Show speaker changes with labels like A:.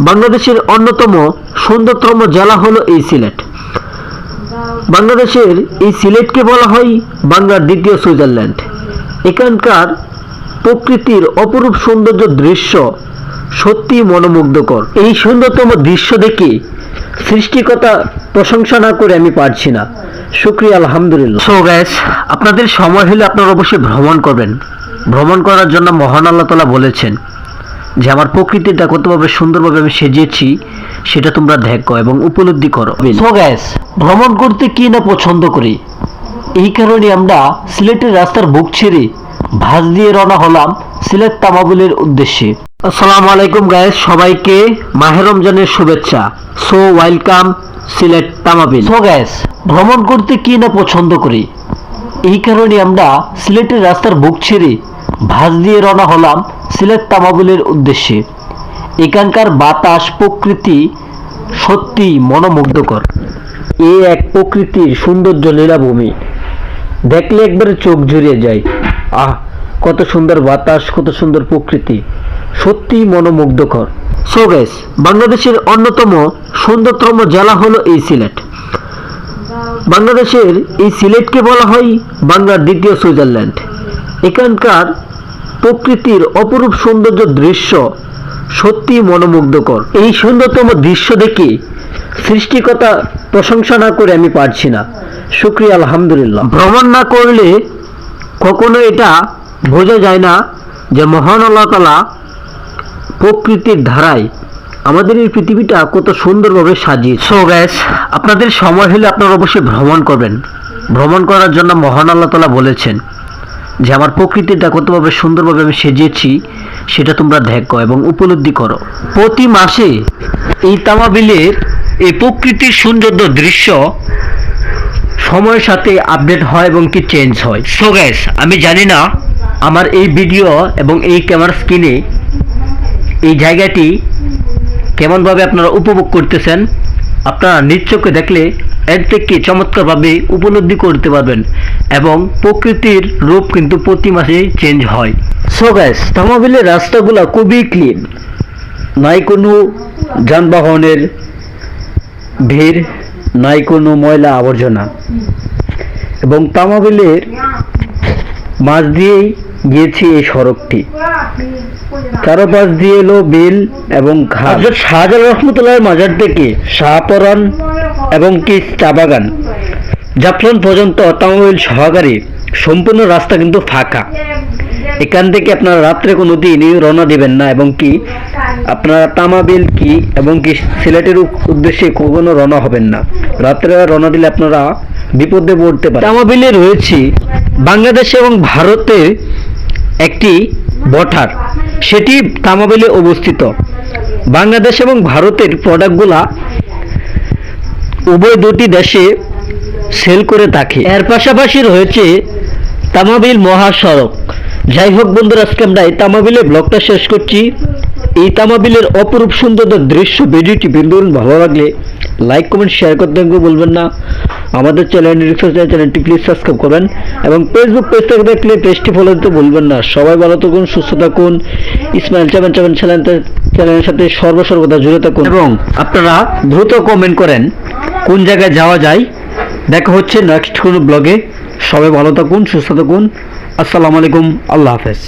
A: বাংলাদেশের অন্যতম সুন্দরতম জেলা হলো এই সিলেট। বাংলাদেশের এই সিলেটকে বলা হয় বাংলার দ্বিতীয় সুইজারল্যান্ড। এখানকার প্রকৃতির অপরূপ সৌন্দর্য দৃশ্য সত্যি মনোমুগ্ধকর। এই সুন্দরতম দৃশ্য দেখে সৃষ্টিকতা প্রশংসা না করে আমি পারছি না। শুক্রিয়া, আলহামদুলিল্লাহ। সো গ্যাস আপনাদের সময় হলে আপনারা অবশ্যই ভ্রমণ করবেন। ভ্রমণ করার জন্য মহান আল্লাহ তালা বলেছেন যে আমার প্রকৃতিটা কতভাবে সুন্দরভাবে আমি সেজেছি, সেটা তোমরা দেখো এবং উপলব্ধি করো। সো গ্যাস ভ্রমণ করতে কি না পছন্দ করি? এই কারণে আমরা সিলেটের রাস্তার বুক ছেড়ে ভাঁজ দিয়ে রওনা হলাম সিলেট তামাবুলের উদ্দেশ্যে। আসসালামু আলাইকুম গায়েস সবাইকে মাহে রমজানের শুভেচ্ছা। So welcome Sylhet Tamabil. So guys ভ্রমণ করতে কি না পছন্দ করি? এই কারণে আমরা সিলেটের রাস্তার বুক ছেড়ে ভাঁজ দিয়ে রওনা হলাম সিলেট তামাবুলের উদ্দেশ্যে। এখানকার বাতাস প্রকৃতি সত্যি মনোমুগ্ধকর। এ এক প্রকৃতির সৌন্দর্য লীলাভূমি। দেখলে একবারে চোখ জুড়িয়ে যায়। আহ, কত সুন্দর বাতাস, কত সুন্দর প্রকৃতি। সত্যি মনোমুগ্ধকর। সো গ্যাস বাংলাদেশের অন্যতম সুন্দরতম জেলা হলো এই সিলেট। বাংলাদেশের এই সিলেটকে বলা হয় বাংলার দ্বিতীয় সুইজারল্যান্ড। এখানকার প্রকৃতির অপরূপ সৌন্দর্য দৃশ্য সত্যি মনোমুগ্ধকর। এই সুন্দরতম দৃশ্য দেখে সৃষ্টিকতা প্রশংসা না করে আমি পারছি না। শুক্রিয়া, আলহামদুলিল্লাহ। ভ্রমণ না করলে কখনো এটা বোঝা যায় না যে মহান আল্লাহ তালা প্রকৃতির ধারায় আমাদের এই পৃথিবীটা কত সুন্দরভাবে সাজিয়ে সো গ্যাস আপনাদের সময় হলে আপনারা অবশ্যই ভ্রমণ করবেন। ভ্রমণ করার জন্য মহান আল্লাহ তালা বলেছেন যে আমার প্রকৃতিটা কতভাবে সুন্দরভাবে আমি সেজেছি, সেটা তোমরা দেখো এবং উপলব্ধি করো। প্রতি মাসে এই তামাবিলের এই প্রকৃতির সৌন্দর্য দৃশ্য সময়ের সাথে আপডেট হয় এবং কি চেঞ্জ হয়। সো গ্যাস আমি জানি না আমার এই ভিডিও এবং এই ক্যামেরা স্ক্রিনে এই জায়গাটি কেমনভাবে আপনারা উপভোগ করতেছেন, আপনারা নিশ্চয়কে দেখলে এর থেকে চমৎকারভাবে উপলব্ধি করতে পারবেন এবং প্রকৃতির রূপ কিন্তু প্রতি মাসে চেঞ্জ হয়। সো গ্যাস তামাবিলের রাস্তাগুলো খুবই ক্লিন নাই কোনো যানবাহনের ভিড় নাই কোনো ময়লা আবর্জনা। এবং তামাবিলের মাঝ দিয়েই গিয়েছে এই সড়কটি। চারপাশ দিয়ে এলো বিল এবং ঘাট শাহজালাল রহমতুল্লাহ মাজার থেকে শাহপরান এবং কি চা বাগান। জাফলন পর্যন্ত তামাবিল সহকারে সম্পূর্ণ রাস্তা কিন্তু ফাঁকা। এখান থেকে আপনারা রাত্রে কোনো দিনই রওনা দিবেন না এবং কি আপনারা তামাবিল কি এবং কি সিলেটের উদ্দেশ্যে কখনো রওনা হবেন না। রাত্রে রওনা দিলে আপনারা বিপদে পড়তে পারেন। তামাবিলে রয়েছে। বাংলাদেশ এবং ভারতের একটি বঠার। সেটি তামাবেলে অবস্থিত। বাংলাদেশ এবং ভারতের প্রোডাক্টগুলা উভয় দুটি দেশে সেল করে থাকে। এর পাশাপাশি রয়েছে তামাবিল মহাসড়ক। যাই হোক বন্ধুরা, আজকে আমরা এই তামাবিলের ব্লগটা শেষ করছি। এই তামাবিলের অপরূপ সুন্দর দৃশ্য ভিডিওটি বিন্দু ভালো লাগলে লাইক কমেন্ট শেয়ার করতে বলবেন না। আমাদের চ্যানেল রিক্সার্চ চ্যানেলটি প্লিজ সাবস্ক্রাইব করবেন এবং ফেসবুক পেজ থেকে দেখলে পেজটি ফলো দিতে ভুলবেন না। সবাই ভালো থাকুন, সুস্থ থাকুন। ইসমাইল চাবেন চাবেন চ্যানেল চ্যানেলের সাথে সর্বসর্বদা জুড়ে থাকুন। এবং আপনারা দ্রুত কমেন্ট করেন, কোন জায়গায় যাওয়া যায়। দেখা হচ্ছে নেক্সট কোনো ব্লগে সবাই ভালো থাকুন, সুস্থ থাকুন। আসসালামু আলাইকুম, আল্লাহ হাফেজ।